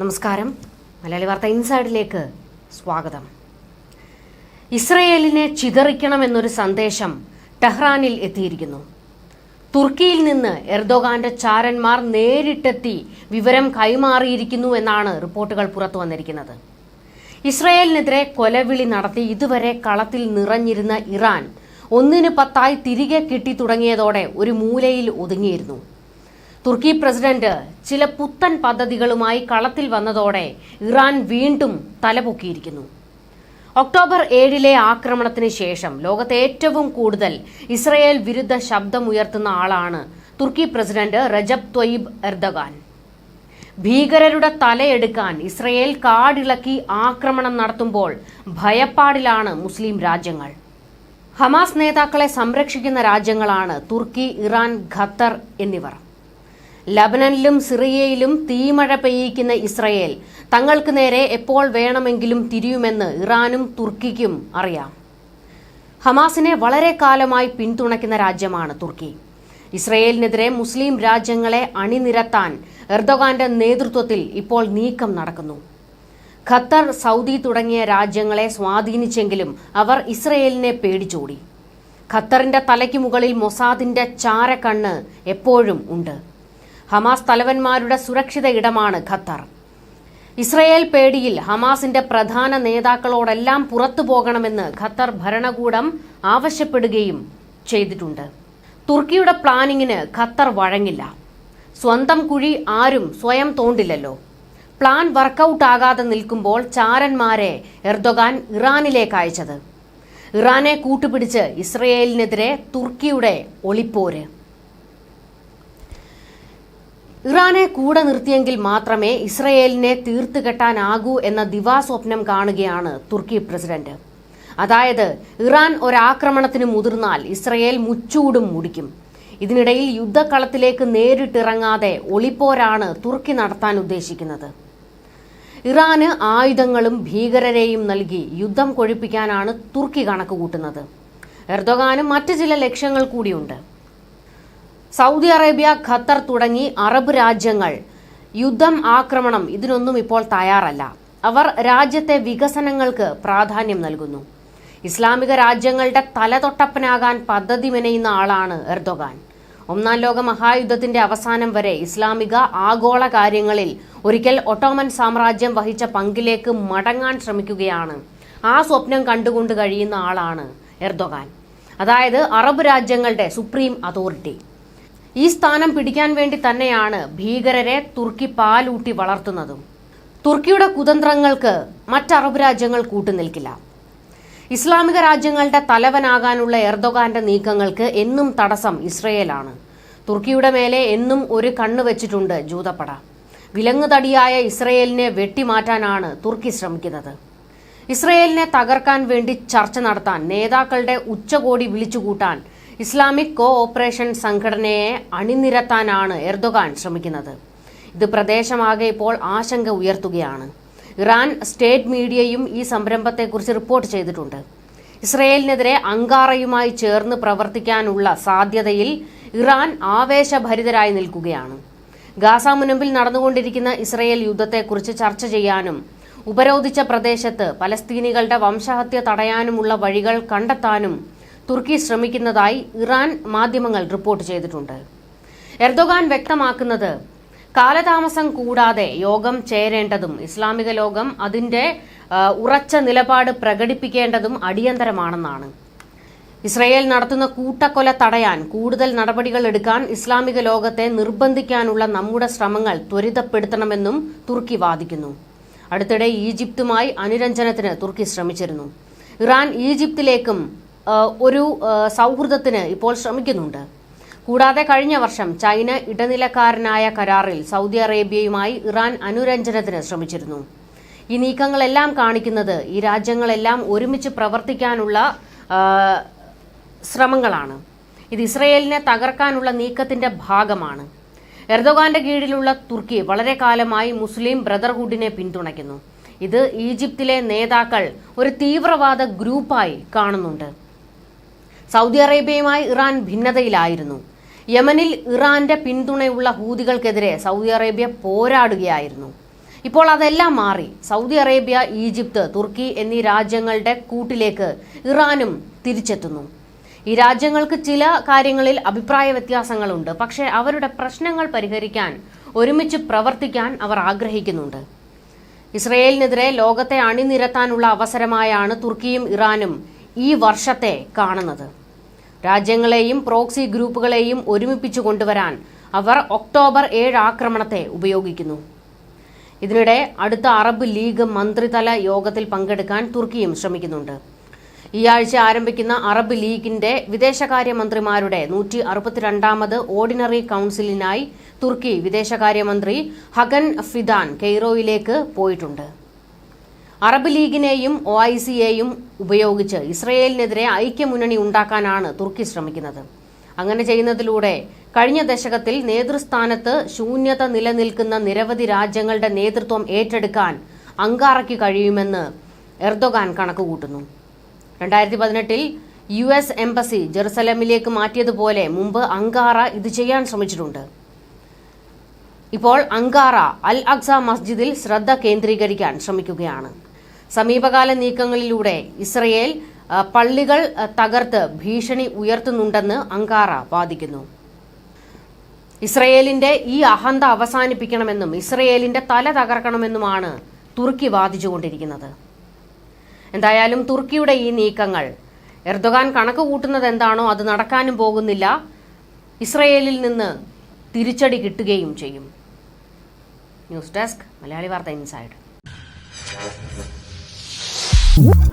നമസ്കാരം. മലയാളി വാർത്ത ഇൻസൈഡിലേക്ക് സ്വാഗതം. ഇസ്രയേലിനെ ചിതറിക്കണമെന്നൊരു സന്ദേശം ടെഹ്റാനിൽ എത്തിയിരിക്കുന്നു. തുർക്കിയിൽ നിന്ന് എർദോഗാന്റെ ചാരന്മാർ നേരിട്ടെത്തി വിവരം കൈമാറിയിരിക്കുന്നു എന്നാണ് റിപ്പോർട്ടുകൾ പുറത്തു വന്നിരിക്കുന്നത്. ഇസ്രയേലിനെതിരെ കൊലവിളി നടത്തി ഇതുവരെ കളത്തിൽ നിറഞ്ഞിരുന്ന ഇറാൻ ഒന്നിന് പത്തായി തിരികെ കിട്ടി തുടങ്ങിയതോടെ ഒരു മൂലയിൽ ഒതുങ്ങിയിരുന്നു. തുർക്കി പ്രസിഡന്റ് ചില പുത്തൻ പദ്ധതികളുമായി കളത്തിൽ വന്നതോടെ ഇറാൻ വീണ്ടും തലപൊക്കിയിരിക്കുന്നു. ഒക്ടോബർ ഏഴിലെ ആക്രമണത്തിന് ശേഷം ലോകത്തെ ഏറ്റവും കൂടുതൽ ഇസ്രയേൽ വിരുദ്ധ ശബ്ദമുയർത്തുന്ന ആളാണ് തുർക്കി പ്രസിഡന്റ് റജബ് ത്വയ്ബ് എർദഗാൻ. ഭീകരരുടെ തലയെടുക്കാൻ ഇസ്രയേൽ കാടിളക്കി ആക്രമണം നടത്തുമ്പോൾ ഭയപ്പാടിലാണ് മുസ്ലിം രാജ്യങ്ങൾ. ഹമാസ് നേതാക്കളെ സംരക്ഷിക്കുന്ന രാജ്യങ്ങളാണ് തുർക്കി ഇറാൻ ഖത്തർ എന്നിവർ. ലബനനിലും സിറിയയിലും തീമഴ പെയ്യിക്കുന്ന ഇസ്രയേൽ. തങ്ങൾക്ക് നേരെ എപ്പോൾ വേണമെങ്കിലും തിരിയുമെന്ന് ഇറാനും തുർക്കിക്കും അറിയാം. ഹമാസിനെ വളരെ കാലമായി പിന്തുണയ്ക്കുന്ന രാജ്യമാണ് തുർക്കി. ഇസ്രയേലിനെതിരെ മുസ്ലിം രാജ്യങ്ങളെ അണിനിരത്താൻ എർദോഗാന്റെ നേതൃത്വത്തിൽ ഇപ്പോൾ നീക്കം നടക്കുന്നു. ഖത്തർ സൗദി തുടങ്ങിയ രാജ്യങ്ങളെ സ്വാധീനിച്ചെങ്കിലും അവർ ഇസ്രയേലിനെ പേടിച്ചോടി. ഖത്തറിന്റെ തലയ്ക്ക് മുകളിൽ മൊസാദിന്റെ ചാരക്കണ്ണ് എപ്പോഴും ഉണ്ട്. ഹമാസ് തലവന്മാരുടെ സുരക്ഷിത ഇടമാണ് ഖത്തർ. ഇസ്രയേൽ പേടിയിൽ ഹമാസിന്റെ പ്രധാന നേതാക്കളോടെല്ലാം പുറത്തു പോകണമെന്ന് ഖത്തർ ഭരണകൂടം ആവശ്യപ്പെടുകയും ചെയ്തിട്ടുണ്ട്. തുർക്കിയുടെ പ്ലാനിങ്ങിന് ഖത്തർ വഴങ്ങില്ല. സ്വന്തം കുഴി ആരും സ്വയം തോണ്ടില്ലല്ലോ. പ്ലാൻ വർക്കൗട്ട് ആകാതെ നിൽക്കുമ്പോൾ ചാരന്മാരെ എർദോഗാൻ ഇറാനിലേക്ക് അയച്ചത്. ഇറാനെ കൂട്ടുപിടിച്ച് ഇസ്രയേലിനെതിരെ തുർക്കിയുടെ ഒളിപ്പോര്. ഇറാനെ കൂടെ നിർത്തിയെങ്കിൽ മാത്രമേ ഇസ്രയേലിനെ തീർത്തു കെട്ടാനാകൂ എന്ന ദിവാസ്വപ്നം കാണുകയാണ് തുർക്കി പ്രസിഡന്റ്. അതായത് ഇറാൻ ഒരാക്രമണത്തിന് മുതിർന്നാൽ ഇസ്രയേൽ മുച്ചൂടും മുടിക്കും. ഇതിനിടയിൽ യുദ്ധക്കളത്തിലേക്ക് നേരിട്ടിറങ്ങാതെ ഒളിപ്പോരാണ് തുർക്കി നടത്താൻ ഉദ്ദേശിക്കുന്നത്. ഇറാന് ആയുധങ്ങളും ഭീകരരെയും നൽകി യുദ്ധം കൊഴിപ്പിക്കാനാണ് തുർക്കി കണക്കുകൂട്ടുന്നത്. എർദോഗാനും മറ്റു ചില ലക്ഷ്യങ്ങൾ കൂടിയുണ്ട്. സൗദി അറേബ്യ ഖത്തർ തുടങ്ങി അറബ് രാജ്യങ്ങൾ യുദ്ധം ആക്രമണം ഇതിനൊന്നും ഇപ്പോൾ തയ്യാറല്ല. അവർ രാജ്യത്തെ വികസനങ്ങൾക്ക് പ്രാധാന്യം നൽകുന്നു. ഇസ്ലാമിക രാജ്യങ്ങളുടെ തലതൊട്ടപ്പനാകാൻ പദ്ധതി മെനയുന്ന ആളാണ് എർദോഗാൻ. ഒന്നാം ലോക മഹായുദ്ധത്തിന്റെ അവസാനം വരെ ഇസ്ലാമിക ആഗോള കാര്യങ്ങളിൽ ഒരിക്കൽ ഒട്ടോമൻ സാമ്രാജ്യം വഹിച്ച പങ്കിലേക്ക് മടങ്ങാൻ ശ്രമിക്കുകയാണ്. ആ സ്വപ്നം കണ്ടുകൊണ്ട് കഴിയുന്ന ആളാണ് എർദോഗാൻ. അതായത് അറബ് രാജ്യങ്ങളുടെ സുപ്രീം അതോറിറ്റി. ഈ സ്ഥാനം പിടിക്കാൻ വേണ്ടി തന്നെയാണ് ഭീകരരെ തുർക്കി പാലൂട്ടി വളർത്തുന്നതും. തുർക്കിയുടെ കുതന്ത്രങ്ങൾക്ക് മറ്ററബ് രാജ്യങ്ങൾ കൂട്ടുനിൽക്കില്ല. ഇസ്ലാമിക രാജ്യങ്ങളുടെ തലവനാകാനുള്ള എർദോഗാന്റെ നീക്കങ്ങൾക്ക് എന്നും തടസ്സം ഇസ്രയേലാണ്. തുർക്കിയുടെ മേലെ എന്നും ഒരു കണ്ണ് വെച്ചിട്ടുണ്ട് ജൂതപ്പട. വിലങ്ങുതടിയായ ഇസ്രയേലിനെ വെട്ടിമാറ്റാനാണ് തുർക്കി ശ്രമിക്കുന്നത്. ഇസ്രയേലിനെ തകർക്കാൻ വേണ്ടി ചർച്ച നടത്താൻ നേതാക്കളുടെ ഉച്ചകോടി വിളിച്ചുകൂട്ടാൻ ഇസ്ലാമിക് കോ ഓപ്പറേഷൻ സംഘടനയെ അണിനിരത്താനാണ് എർദോഗാൻ ശ്രമിക്കുന്നത്. ഇത് പ്രദേശമാകെ ഇപ്പോൾ ആശങ്ക ഉയർത്തുകയാണ്. ഇറാൻ സ്റ്റേറ്റ് മീഡിയയും ഈ സംരംഭത്തെക്കുറിച്ച് റിപ്പോർട്ട് ചെയ്തിട്ടുണ്ട്. ഇസ്രയേലിനെതിരെ അങ്കാറയുമായി ചേർന്ന് പ്രവർത്തിക്കാനുള്ള സാധ്യതയിൽ ഇറാൻ ആവേശഭരിതരായി നിൽക്കുകയാണ്. ഗാസ മുനമ്പിൽ നടന്നുകൊണ്ടിരിക്കുന്ന ഇസ്രയേൽ യുദ്ധത്തെക്കുറിച്ച് ചർച്ച ചെയ്യാനും ഉപരോധിച്ച പ്രദേശത്ത് പലസ്തീനികളുടെ വംശഹത്യ തടയാനുമുള്ള വഴികൾ കണ്ടെത്താനും തുർക്കി ശ്രമിക്കുന്നതായി ഇറാൻ മാധ്യമങ്ങൾ റിപ്പോർട്ട് ചെയ്തിട്ടുണ്ട്. എർദോഗാൻ വ്യക്തമാക്കുന്നത് കാലതാമസം കൂടാതെ യോഗം ചേരേണ്ടതും ഇസ്ലാമിക ലോകം അതിന്റെ ഉറച്ച നിലപാട് പ്രകടിപ്പിക്കേണ്ടതും അടിയന്തരമാണെന്നാണ്. ഇസ്രയേൽ നടത്തുന്ന കൂട്ടക്കൊല തടയാൻ കൂടുതൽ നടപടികൾ എടുക്കാൻ ഇസ്ലാമിക ലോകത്തെ നിർബന്ധിക്കാനുള്ള നമ്മുടെ ശ്രമങ്ങൾ ത്വരിതപ്പെടുത്തണമെന്നും തുർക്കി വാദിക്കുന്നു. അടുത്തിടെ ഈജിപ്തുമായി അനുരഞ്ജനത്തിന് തുർക്കി ശ്രമിച്ചിരുന്നു. ഇറാൻ ഈജിപ്തിലേക്കും ഒരു സൗഹൃദത്തിന് ഇപ്പോൾ ശ്രമിക്കുന്നുണ്ട്. കൂടാതെ കഴിഞ്ഞ വർഷം ചൈന ഇടനിലക്കാരനായ കരാറിൽ സൗദി അറേബ്യയുമായി ഇറാൻ അനുരഞ്ജനത്തിന് ശ്രമിച്ചിരുന്നു. ഈ നീക്കങ്ങളെല്ലാം കാണിക്കുന്നത് ഈ രാജ്യങ്ങളെല്ലാം ഒരുമിച്ച് പ്രവർത്തിക്കാനുള്ള ശ്രമങ്ങളാണ്. ഇത് ഇസ്രയേലിനെ തകർക്കാനുള്ള നീക്കത്തിന്റെ ഭാഗമാണ്. എർദോഗാന്റെ കീഴിലുള്ള തുർക്കി വളരെ കാലമായി മുസ്ലിം ബ്രദർഹുഡിനെ പിന്തുണയ്ക്കുന്നു. ഇത് ഈജിപ്തിലെ നേതാക്കൾ ഒരു തീവ്രവാദ ഗ്രൂപ്പായി കാണുന്നുണ്ട്. സൗദി അറേബ്യയുമായി ഇറാൻ ഭിന്നതയിലായിരുന്നു. യമനിൽ ഇറാന്റെ പിന്തുണയുള്ള ഹൂതികൾക്കെതിരെ സൗദി അറേബ്യ പോരാടുകയായിരുന്നു. ഇപ്പോൾ അതെല്ലാം മാറി. സൗദി അറേബ്യ ഈജിപ്ത് തുർക്കി എന്നീ രാജ്യങ്ങളുടെ കൂട്ടിലേക്ക് ഇറാനും തിരിച്ചെത്തുന്നു. ഈ രാജ്യങ്ങൾക്ക് ചില കാര്യങ്ങളിൽ അഭിപ്രായ വ്യത്യാസങ്ങളുണ്ട്. പക്ഷേ അവരുടെ പ്രശ്നങ്ങൾ പരിഹരിക്കാൻ ഒരുമിച്ച് പ്രവർത്തിക്കാൻ അവർ ആഗ്രഹിക്കുന്നുണ്ട്. ഇസ്രയേലിനെതിരെ ലോകത്തെ അണിനിരത്താനുള്ള അവസരമായാണ് തുർക്കിയും ഇറാനും ഈ വർഷത്തെ കാണുന്നത്. രാജ്യങ്ങളെയും പ്രോക്സി ഗ്രൂപ്പുകളെയും ഒരുമിപ്പിച്ചു കൊണ്ടുവരാൻ അവർ ഒക്ടോബർ ഏഴ് ആക്രമണത്തെ ഉപയോഗിക്കുന്നു. ഇതിനിടെ അടുത്ത അറബ് ലീഗ് മന്ത്രിതല യോഗത്തിൽ പങ്കെടുക്കാൻ തുർക്കിയും ശ്രമിക്കുന്നുണ്ട്. ഈ ആഴ്ച ആരംഭിക്കുന്ന അറബ് ലീഗിന്റെ വിദേശകാര്യമന്ത്രിമാരുടെ നൂറ്റി അറുപത്തിരണ്ടാമത് ഓർഡിനറി കൌൺസിലിനായി തുർക്കി വിദേശകാര്യമന്ത്രി ഹഗൻ ഫിദാൻ കെയ്റോയിലേക്ക് പോയിട്ടുണ്ട്. അറബ് ലീഗിനെയും ഒ ഐ സിയെയും ഉപയോഗിച്ച് ഇസ്രയേലിനെതിരെ ഐക്യമുന്നണി ഉണ്ടാക്കാനാണ് തുർക്കി ശ്രമിക്കുന്നത്. അങ്ങനെ ചെയ്യുന്നതിലൂടെ കഴിഞ്ഞ ദശകത്തിൽ നേതൃസ്ഥാനത്ത് ശൂന്യത നിലനിൽക്കുന്ന നിരവധി രാജ്യങ്ങളുടെ നേതൃത്വം ഏറ്റെടുക്കാൻ അങ്കാറയ്ക്ക് കഴിയുമെന്ന് എർദോഗാൻ കണക്കുകൂട്ടുന്നു. രണ്ടായിരത്തി പതിനെട്ടിൽ യു എസ് എംബസി ജെറുസലമിലേക്ക് മാറ്റിയതുപോലെ മുമ്പ് അങ്കാറ ഇത് ചെയ്യാൻ ശ്രമിച്ചിട്ടുണ്ട്. ഇപ്പോൾ അങ്കാറ അൽ അക്സ മസ്ജിദിൽ ശ്രദ്ധ കേന്ദ്രീകരിക്കാൻ ശ്രമിക്കുകയാണ്. സമീപകാല നീക്കങ്ങളിലൂടെ ഇസ്രയേൽ പള്ളികൾ തകർത്ത് ഭീഷണി ഉയർത്തുന്നുണ്ടെന്ന് അങ്കാറ വാദിക്കുന്നു. ഇസ്രയേലിന്റെ ഈ അഹന്ത അവസാനിപ്പിക്കണമെന്നും ഇസ്രയേലിന്റെ തല തകർക്കണമെന്നുമാണ് തുർക്കി വാദിച്ചുകൊണ്ടിരിക്കുന്നത്. എന്തായാലും തുർക്കിയുടെ ഈ നീക്കങ്ങൾ എർദോഗാൻ കണക്ക് കൂട്ടുന്നത് എന്താണോ അത് നടക്കാനും പോകുന്നില്ല. ഇസ്രയേലിൽ നിന്ന് തിരിച്ചടി കിട്ടുകയും ചെയ്യും. ന്യൂസ് ഡെസ്ക് മലയാളി വാർത്ത ഇൻസൈഡ്. Whoop.